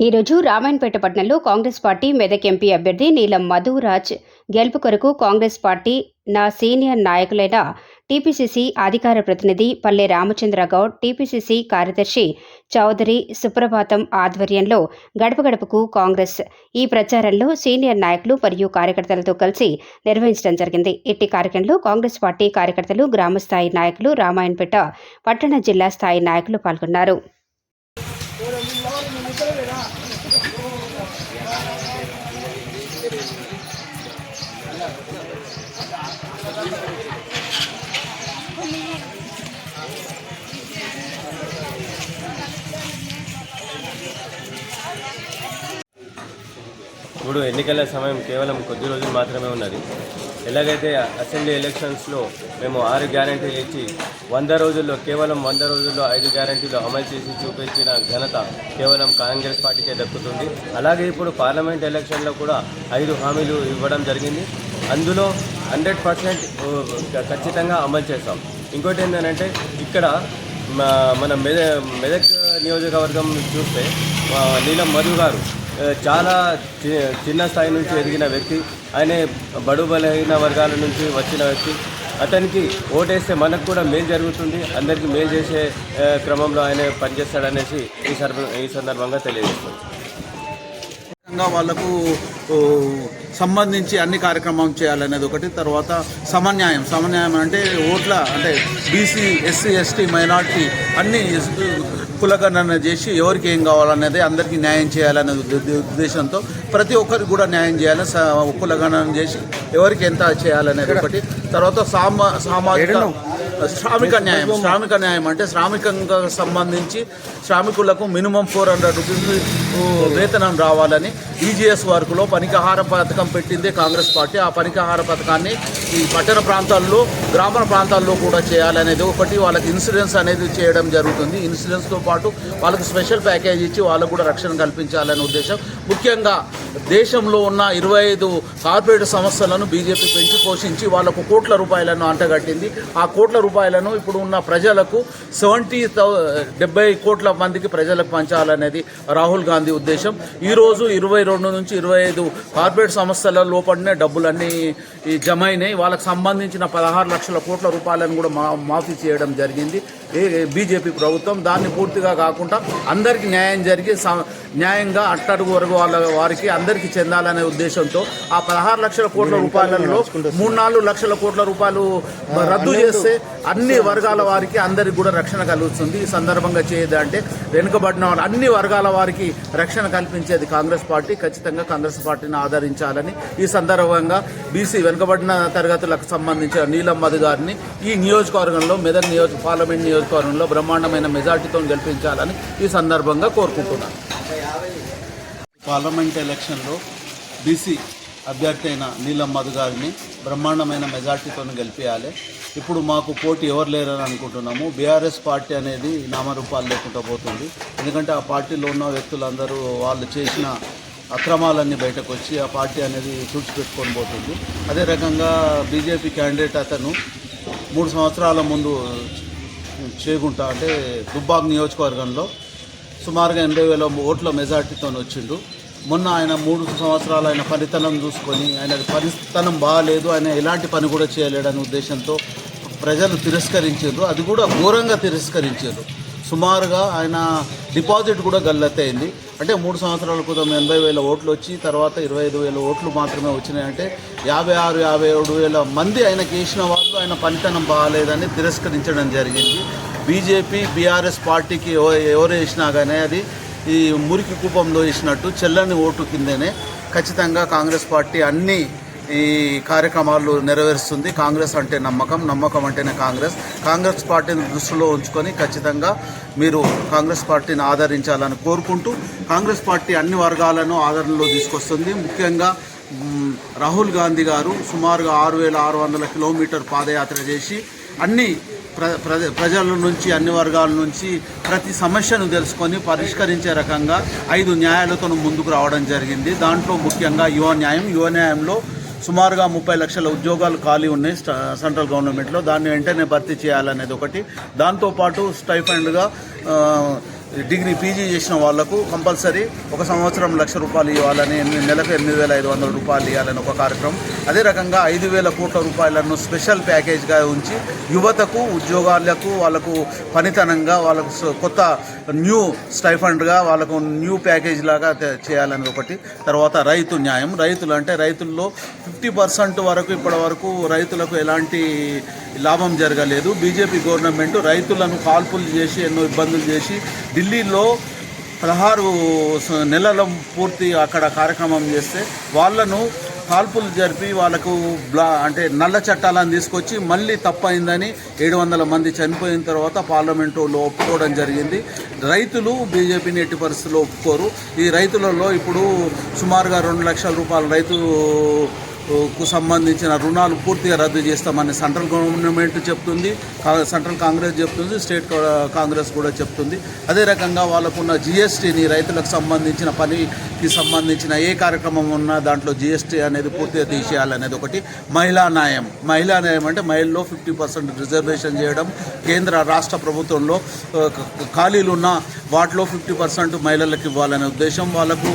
ఈరోజు రామాయణపేట పట్టణంలో Congress party Medak MP అభ్యర్థి నీలం మధురాజ్ గెలుపు కొరకు కాంగ్రెస్ పార్టీ నా సీనియర్ నాయకులైన టీపీసీసీ అధికార ప్రతినిధి పల్లె రామచంద్ర గౌడ్ టీపీసీసీ కార్యదర్శి చౌదరి సుప్రభాతం ఆధ్వర్యంలో గడప గడపకు కాంగ్రెస్ ఈ ప్రచారంలో సీనియర్ నాయకులు మరియు కార్యకర్తలతో కలిసి నిర్వహించడం జరిగింది. ఇట్టి కార్యక్రమంలో కాంగ్రెస్ పార్టీ కార్యకర్తలు గ్రామస్థాయి నాయకులు రామాయణపేట పట్టణ జిల్లా స్థాయి నాయకులు పాల్గొన్నారు. ఇప్పుడు ఎన్నికల సమయం కేవలం కొద్ది రోజులు మాత్రమే ఉన్నది. ఎలాగైతే అసెంబ్లీ ఎలక్షన్స్లో మేము ఆరు గ్యారంటీలు ఇచ్చి వంద రోజుల్లో కేవలం వంద రోజుల్లో ఐదు గ్యారంటీలు అమలు చేసి చూపించిన ఘనత కేవలం కాంగ్రెస్ పార్టీకే దక్కుతుంది. అలాగే ఇప్పుడు పార్లమెంట్ ఎలక్షన్లో కూడా ఐదు హామీలు ఇవ్వడం జరిగింది. అందులో హండ్రెడ్ పర్సెంట్ ఖచ్చితంగా అమలు చేస్తాం. ఇంకోటి ఏంటంటే ఇక్కడ మన మెద మెదక్ నియోజకవర్గం చూస్తే నీలం మధు గారు చాలా చి- చిన్న స్థాయి నుంచి ఎదిగిన వ్యక్తి ఆయన బడు బలహీన వర్గాల నుంచి వచ్చిన వ్యక్తి. అతనికి ఓటేస్తే మనకు కూడా మేలు జరుగుతుంది అందరికీ మేలు చేసే క్రమంలో ఆయన పనిచేస్తాడనేసి ఈ ఈ సందర్భంగా తెలియజేస్తుంది వాళ్ళకు సంబంధించి అన్ని కార్యక్రమం చేయాలనేది ఒకటి తర్వాత సమన్యాయం. సమన్యాయం అంటే ఓట్ల అంటే బీసీ ఎస్సీ ఎస్టీ మైనార్టీ అన్ని కులగణన చేసి ఎవరికి ఏం కావాలనేది అందరికీ న్యాయం చేయాలనే ఉద్దేశంతో ప్రతి ఒక్కరికి కూడా న్యాయం చేయాలి. కులగణన చేసి ఎవరికి ఎంత చేయాలనేది ఒకటి తర్వాత సామా సామాజిక శ్రామిక న్యాయం శ్రామిక న్యాయం అంటే శ్రామికంగా సంబంధించి శ్రామికులకు మినిమం ఫోర్ హండ్రెడ్ రూపీస్ వేతనం రావాలని ఈజీఎస్ వర్క్లో పనికాహార పథకం పెట్టిందే కాంగ్రెస్ పార్టీ. ఆ పనికాహార పథకాన్ని ఈ పట్టణ ప్రాంతాల్లో గ్రామీణ ప్రాంతాల్లో కూడా చేయాలనేది ఒకటి వాళ్ళకి ఇన్సూరెన్స్ అనేది చేయడం జరుగుతుంది. ఇన్సూరెన్స్తో పాటు వాళ్ళకి స్పెషల్ ప్యాకేజ్ ఇచ్చి వాళ్ళకు కూడా రక్షణ కల్పించాలనే ఉద్దేశం. ముఖ్యంగా దేశంలో ఉన్న ఇరవై ఐదు కార్పొరేట్ సంస్థలను బీజేపీ పెంచి పోషించి వాళ్ళకు కోట్ల రూపాయలను అంటగట్టింది. ఆ కోట్ల రూపాయలను ఇప్పుడు ఉన్న ప్రజలకు సెవెంటీ డెబ్బై కోట్ల మందికి ప్రజలకు పంచాలనేది రాహుల్ గాంధీ ఉద్దేశం. ఈరోజు ఇరవై రెండు నుంచి ఇరవై ఐదు కార్పొరేట్ సంస్థల లోపలనే డబ్బులన్నీ జమైనాయి జమ అయినాయి. వాళ్ళకి సంబంధించిన పదహారు లక్షల కోట్ల రూపాయలను కూడా మా మాఫీ చేయడం జరిగింది. ఏ బీజేపీ ప్రభుత్వం దాన్ని పూర్తిగా కాకుండా అందరికీ న్యాయం జరిగి న్యాయంగా అట్టడుగు వరకు వాళ్ళ వారికి అందరికీ చెందాలనే ఉద్దేశంతో ఆ పదహారు లక్షల కోట్ల రూపాయలలో మూడు నాలుగు లక్షల కోట్ల రూపాయలు రద్దు చేస్తే అన్ని వర్గాల వారికి అందరికి కూడా రక్షణ కలుగుతుంది. ఈ సందర్భంగా చేయదు అంటే వెనుకబడిన వాళ్ళ అన్ని వర్గాల వారికి రక్షణ కల్పించేది కాంగ్రెస్ పార్టీ. ఖచ్చితంగా కాంగ్రెస్ పార్టీని ఆదరించాలని ఈ సందర్భంగా బీసీ వెనుకబడిన తరగతులకు సంబంధించిన నీలమ్మది గారిని ఈ నియోజకవర్గంలో మెదక్ నియోజక పార్లమెంట్ నియోజకవర్గంలో బ్రహ్మాండమైన మెజార్టీతో గెలిపించాలని ఈ సందర్భంగా కోరుకుంటున్నాను. పార్లమెంట్ ఎలక్షన్లో బీసీ అభ్యర్థి అయిన నీలం మధు గారిని బ్రహ్మాండమైన మెజార్టీతో గెలిపించాలి ఇప్పుడు మాకు పోటీ ఎవరు లేరని అనుకుంటున్నాము. బీఆర్ఎస్ పార్టీ అనేది నామరూపాలు లేకుండా పోతుంది. ఎందుకంటే ఆ పార్టీలో ఉన్న వ్యక్తులందరూ వాళ్ళు చేసిన అక్రమాలన్నీ బయటకు వచ్చి ఆ పార్టీ అనేది తుడిచిపెట్టుకొని పోతుంది. అదే రకంగా బీజేపీ క్యాండిడేట్ అతను మూడు సంవత్సరాల ముందు చేగుంట అంటే దుబ్బాక్ నియోజకవర్గంలో సుమారుగా ఎనభై వేల ఓట్ల మెజార్టీతో వచ్చిండు. మొన్న ఆయన మూడు సంవత్సరాలు ఆయన పనితనం చూసుకొని ఆయన పనితనం బాగాలేదు ఆయన ఎలాంటి పని కూడా చేయలేడనే ఉద్దేశంతో ప్రజలు తిరస్కరించారు. అది కూడా ఘోరంగా తిరస్కరించారు. సుమారుగా ఆయన డిపాజిట్ కూడా గల్లతయింది అంటే మూడు సంవత్సరాల క్రితం ఎనభై వేల ఓట్లు వచ్చి తర్వాత ఇరవై ఐదు వేల ఓట్లు మాత్రమే వచ్చినాయంటే యాభై ఆరు యాభై ఏడు వేల మంది ఆయనకి వేసిన వాళ్ళు ఆయన పనితనం బాగాలేదని తిరస్కరించడం జరిగింది. బీజేపీ బీఆర్ఎస్ పార్టీకి ఎవరు వేసినా కానీ అది ఈ మురికి కూపంలో వేసినట్టు చెల్లని ఓటు కిందనే ఖచ్చితంగా కాంగ్రెస్ పార్టీ అన్ని ఈ కార్యక్రమాలు నెరవేరుస్తుంది. కాంగ్రెస్ అంటే నమ్మకం నమ్మకం అంటేనే కాంగ్రెస్. కాంగ్రెస్ పార్టీని దృష్టిలో ఉంచుకొని ఖచ్చితంగా మీరు కాంగ్రెస్ పార్టీని ఆదరించాలని కోరుకుంటూ కాంగ్రెస్ పార్టీ అన్ని వర్గాలను ఆదరణలో తీసుకొస్తుంది. ముఖ్యంగా రాహుల్ గాంధీ గారు సుమారుగా ఆరు వేల ఆరు వందల కిలోమీటర్ పాదయాత్ర చేసి అన్ని ప్ర ప్రజ ప్రజల నుంచి అన్ని వర్గాల నుంచి ప్రతి సమస్యను తెలుసుకొని పరిష్కరించే రకంగా ఐదు న్యాయాలతో ముందుకు రావడం జరిగింది. దాంట్లో ముఖ్యంగా యువ న్యాయం యువ న్యాయంలో సుమారుగా ముప్పై లక్షల ఉద్యోగాలు ఖాళీ ఉన్నాయి సెంట్రల్ గవర్నమెంట్లో. దాన్ని వెంటనే భర్తీ చేయాలనేది ఒకటి. దాంతోపాటు స్టైఫండ్గా డిగ్రీ పీజీ చేసిన వాళ్ళకు కంపల్సరీ ఒక సంవత్సరం లక్ష రూపాయలు ఇవ్వాలని ఎనిమిది నెలకు ఎనిమిది వేల ఐదు వందల రూపాయలు ఇవ్వాలని ఒక కార్యక్రమం అదే రకంగా ఐదు వేల కోట్ల రూపాయలను స్పెషల్ ప్యాకేజ్గా ఉంచి యువతకు ఉద్యోగాలకు వాళ్ళకు పనితనంగా వాళ్ళకు కొత్త న్యూ స్టైఫండ్గా వాళ్ళకు న్యూ ప్యాకేజ్ లాగా చేయాలని ఒకటి. తర్వాత రైతు న్యాయం. రైతులు అంటే రైతుల్లో ఫిఫ్టీ పర్సెంట్ వరకు ఇప్పటి వరకు రైతులకు ఎలాంటి లాభం జరగలేదు. బీజేపీ గవర్నమెంట్ రైతులను కాల్పులు చేసి ఎన్నో ఇబ్బందులు చేసి ఢిల్లీలో పదహారు నెలల పూర్తి అక్కడ కార్యక్రమం చేస్తే వాళ్ళను కాల్పులు జరిపి వాళ్ళకు బ్లా అంటే నల్ల చట్టాలను తీసుకొచ్చి మళ్ళీ తప్పైందని ఏడు వందల మంది చనిపోయిన తర్వాత పార్లమెంటులో ఒప్పుకోవడం జరిగింది. రైతులు బీజేపీని ఎట్టి పరిస్థితుల్లో ఒప్పుకోరు. ఈ రైతులలో ఇప్పుడు సుమారుగా రెండు లక్షల రూపాయల రైతు కు సంబంధించిన రుణాలు పూర్తిగా రద్దు చేస్తామని సెంట్రల్ గవర్నమెంట్ చెప్తుంది సెంట్రల్ కాంగ్రెస్ చెప్తుంది స్టేట్ కాంగ్రెస్ కూడా చెప్తుంది. అదే రకంగా వాళ్ళకున్న జిఎస్టీని రైతులకు సంబంధించిన పనికి సంబంధించిన ఏ కార్యక్రమం ఉన్నా దాంట్లో జిఎస్టీ అనేది పూర్తిగా తీసేయాలనేది ఒకటి. మహిళా న్యాయం మహిళా న్యాయం అంటే మహిళల్లో ఫిఫ్టీ పర్సెంట్ రిజర్వేషన్ చేయడం కేంద్ర రాష్ట్ర ప్రభుత్వంలో ఖాళీలు ఉన్న వాటిలో ఫిఫ్టీ పర్సెంట్ మహిళలకు ఇవ్వాలనే ఉద్దేశం. వాళ్ళకు